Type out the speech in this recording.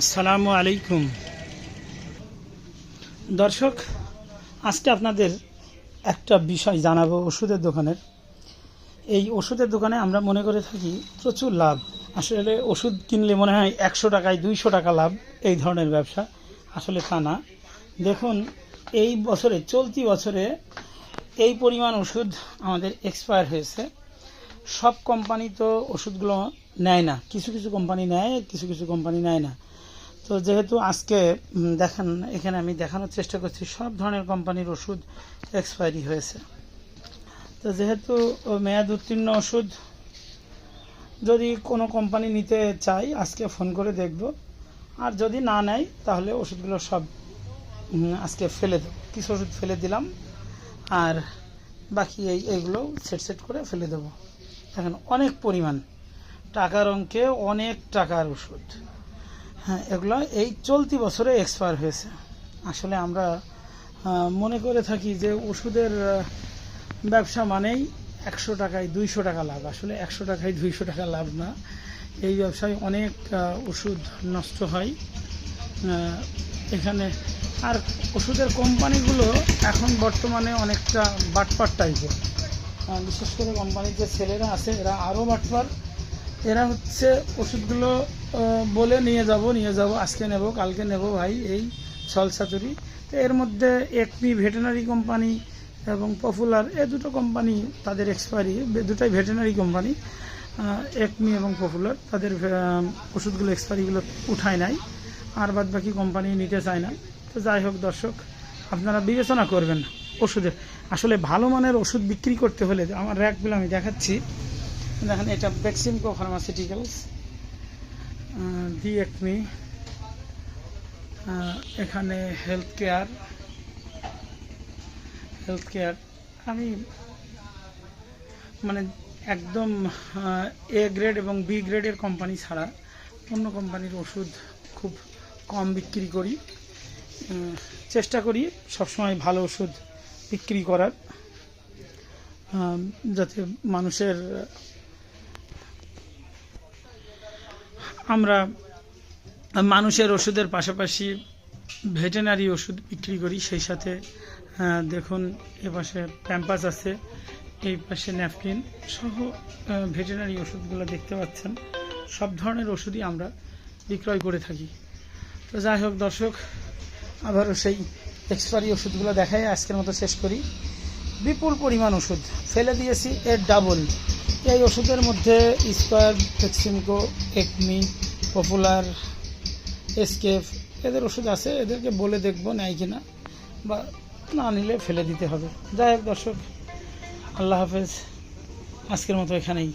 আসসালামু আলাইকুম। দর্শক, আজকে আপনাদের একটা বিষয় জানাব ওষুধের দোকানের। এই ওষুধের দোকানে আমরা মনে করে থাকি প্রচুর লাভ। আসলে ওষুধ কিনলে মনে হয় একশো টাকায় দুইশো টাকা লাভ এই ধরনের ব্যবসা। আসলে তা না। দেখুন, এই বছরে, চলতি বছরে এই পরিমাণ ওষুধ আমাদের এক্সপায়ার হয়েছে। সব কোম্পানি তো ওষুধগুলো নেয় না। কিছু কিছু কোম্পানি নেয়, কিছু কিছু কোম্পানি নেয় না। তো যেহেতু আজকে দেখেন, এখানে আমি দেখানোর চেষ্টা করছি, সব ধরনের কোম্পানির ওষুধ এক্সপায়ারি হয়েছে। তো যেহেতু মেয়াদ উত্তীর্ণ ওষুধ, যদি কোনো কোম্পানি নিতে চাই, আজকে ফোন করে দেখব। আর যদি না নেয়, তাহলে ওষুধগুলো সব আজকে ফেলে দেবো। কিছু ওষুধ ফেলে দিলাম, আর বাকি এই, এইগুলো সেট সেট করে ফেলে দেবো। দেখেন, অনেক পরিমাণ, টাকার অঙ্কে অনেক টাকার ওষুধ। হ্যাঁ এগুলো এই চলতি বছরে এক্সপায়ার হয়েছে। আসলে আমরা মনে করে থাকি যে ওষুধের ব্যবসা মানেই একশো টাকায় দুইশো টাকা লাভ। আসলে একশো টাকায় দুইশো টাকা লাভ না। এই ব্যবসায় অনেক ওষুধ নষ্ট হয়। এখানে আর ওষুধের কোম্পানিগুলো এখন বর্তমানে অনেকটা বাটপাট টাইপের বিশেষ করে কোম্পানির যে ছেলেরা আছে, এরা আরও বাটপার। এরা হচ্ছে ওষুধগুলো বলে নিয়ে যাব নিয়ে যাব, আজকে নেব, কালকে নেব ভাই, এই ছল চাতুরি তো এর মধ্যে একমি ভেটেনারি কোম্পানি এবং পপুলার, এ দুটো কোম্পানি তাদের এক্সপায়ারি দুটাই ভেটেনারি কোম্পানি একমি এবং পপুলার, তাদের ওষুধগুলো এক্সপায়ারিগুলো উঠায় নাই, আর বাদ বাকি কোম্পানি নিতে চায় না। তো যাই হোক দর্শক, আপনারা বিবেচনা করবেন ওষুধের। আসলে ভালো মানের ওষুধ বিক্রি করতে হলে, আমার র্যাকগুলো আমি দেখাচ্ছি। দেখেন, এটা বেক্সিমকো ফার্মাসিউটিক্যালস দি একমি এখানে হেলথ কেয়ার হেলথ কেয়ার আমি মানে একদম এ গ্রেড এবং বি গ্রেডের কোম্পানি ছাড়া অন্য কোম্পানির ওষুধ খুব কম বিক্রি করি। চেষ্টা করি সবসময় ভালো ওষুধ বিক্রি করার। যাতে মানুষের আমরা মানুষের ওষুধের পাশাপাশি ভেটেনারি ওষুধ বিক্রি করি, সেই সাথে দেখুন, এ পাশে প্যাম্পাস আছে, এই পাশে ন্যাপকিন সহ ভেটেনারি ওষুধগুলো দেখতে পাচ্ছেন। সব ধরনের ওষুধই আমরা বিক্রয় করে থাকি। তো যাই হোক, দর্শক, আবারও সেই এক্সপায়ারি ওষুধগুলো দেখাই, আজকের মতো শেষ করি। বিপুল পরিমাণ ওষুধ ফেলে দিয়েছি, এর ডাবল এই ওষুধের মধ্যে স্কোয়ার ফেক্সিমকো একমি, পপুলার এসকেফ এদের ওষুধ আছে, এদেরকে বলে দেখব নেয় কি না বা না নিলে ফেলে দিতে হবে। যাই হোক দর্শক, আল্লাহ হাফেজ। আজকের মতো এখানেই।